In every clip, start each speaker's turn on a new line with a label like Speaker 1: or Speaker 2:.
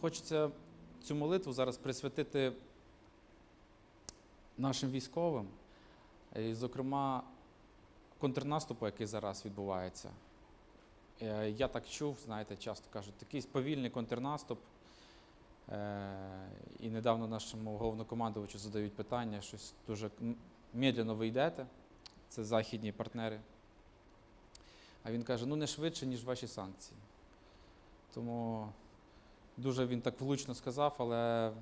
Speaker 1: хочеться цю молитву зараз присвятити нашим військовим, і, зокрема, контрнаступу, який зараз відбувається. Е, Я так чув, знаєте, часто кажуть, такий повільний контрнаступ. Е, І недавно нашому головнокомандувачу задають питання, щось дуже медленно ви йдете. Це західні партнери. А він каже: ну не швидше, ніж ваші санкції. Тому дуже він так влучно сказав, але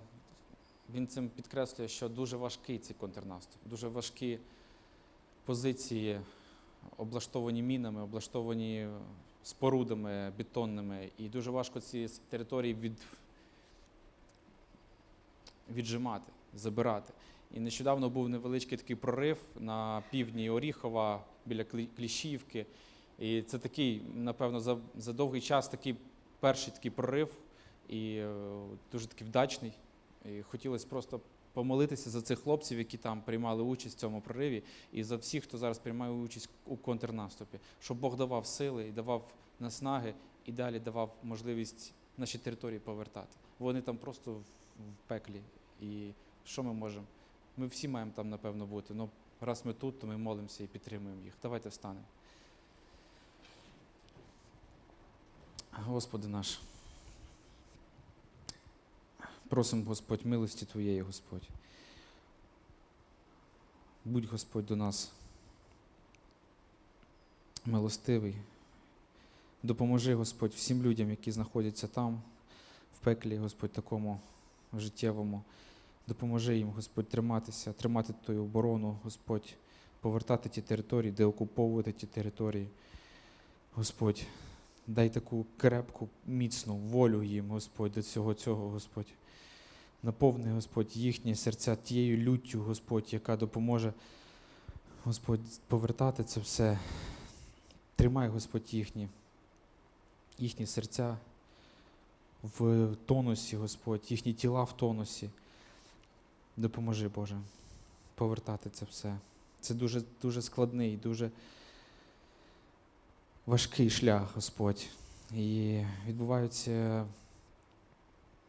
Speaker 1: він цим підкреслює, що дуже важкий цей контрнаступ, дуже важкі позиції, облаштовані мінами, облаштовані спорудами бетонними, і дуже важко ці території від, віджимати, забирати. І нещодавно був невеличкий такий прорив на півдні Оріхова біля Клі- Кліщівки. І це такий, напевно, за, за довгий час такий перший такий прорив і е, дуже такий вдачний. І хотілося просто помолитися за цих хлопців, які там приймали участь в цьому прориві, і за всіх, хто зараз приймає участь у контрнаступі, щоб Бог давав сили і давав наснаги, і далі давав можливість наші території повертати. Вони там просто в, пеклі. І що ми можемо? Ми всі маємо там, напевно, бути. Ну, раз ми тут, то ми молимося і підтримуємо їх. Давайте встанемо. Господи наш. Просимо, Господь, милості Твоєї, Господь. Будь Господь до нас милостивий. Допоможи, Господь, всім людям, які знаходяться там, в пеклі, Господь, такому життєвому. Допоможи їм, Господь, триматися, тримати Твою оборону, Господь, повертати ті території, деокуповувати ті території. Господь, дай таку крепку, міцну волю їм, Господь, до всього цього, Господь. Наповни, Господь, їхні серця тією люттю, Господь, яка допоможе, Господь, повертати це все. Тримай, Господь, їхні, їхні серця в тонусі, Господь, їхні тіла в тонусі. Допоможи, Боже, повертати це все. Це дуже, дуже складний, дуже важкий шлях, Господь. І відбуваються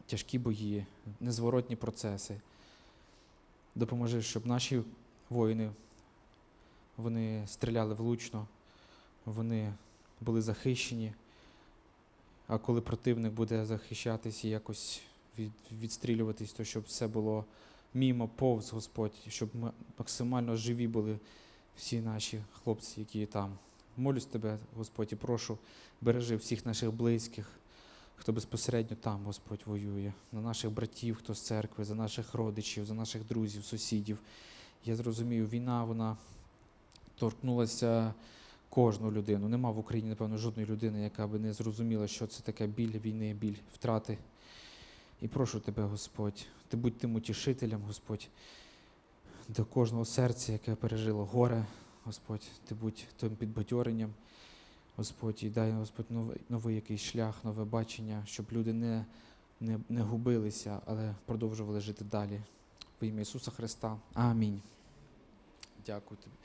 Speaker 1: тяжкі бої, незворотні процеси. Допоможи, щоб наші воїни вони стріляли влучно, вони були захищені. А коли противник буде захищатись і якось від, відстрілюватись, то щоб все було мімо, повз, Господь, щоб ми максимально живі були всі наші хлопці, які там. Молюсь тебе, Господь, і прошу, бережи всіх наших близьких, хто безпосередньо там, Господь, воює, на наших братів, хто з церкви, за наших родичів, за наших друзів, сусідів. Я зрозумію, війна, вона торкнулася кожну людину. Нема в Україні, напевно, жодної людини, яка би не зрозуміла, що це таке біль війни, біль втрати. І прошу тебе, Господь, ти будь тим утішителем, Господь, до кожного серця, яке пережило горе, Господь, ти будь тим підбадьоренням, Господь, і дай, Господь, новий, новий якийсь шлях, нове бачення, щоб люди не, не, не губилися, але продовжували жити далі. В ім'я Ісуса Христа. Амінь. Дякую тобі.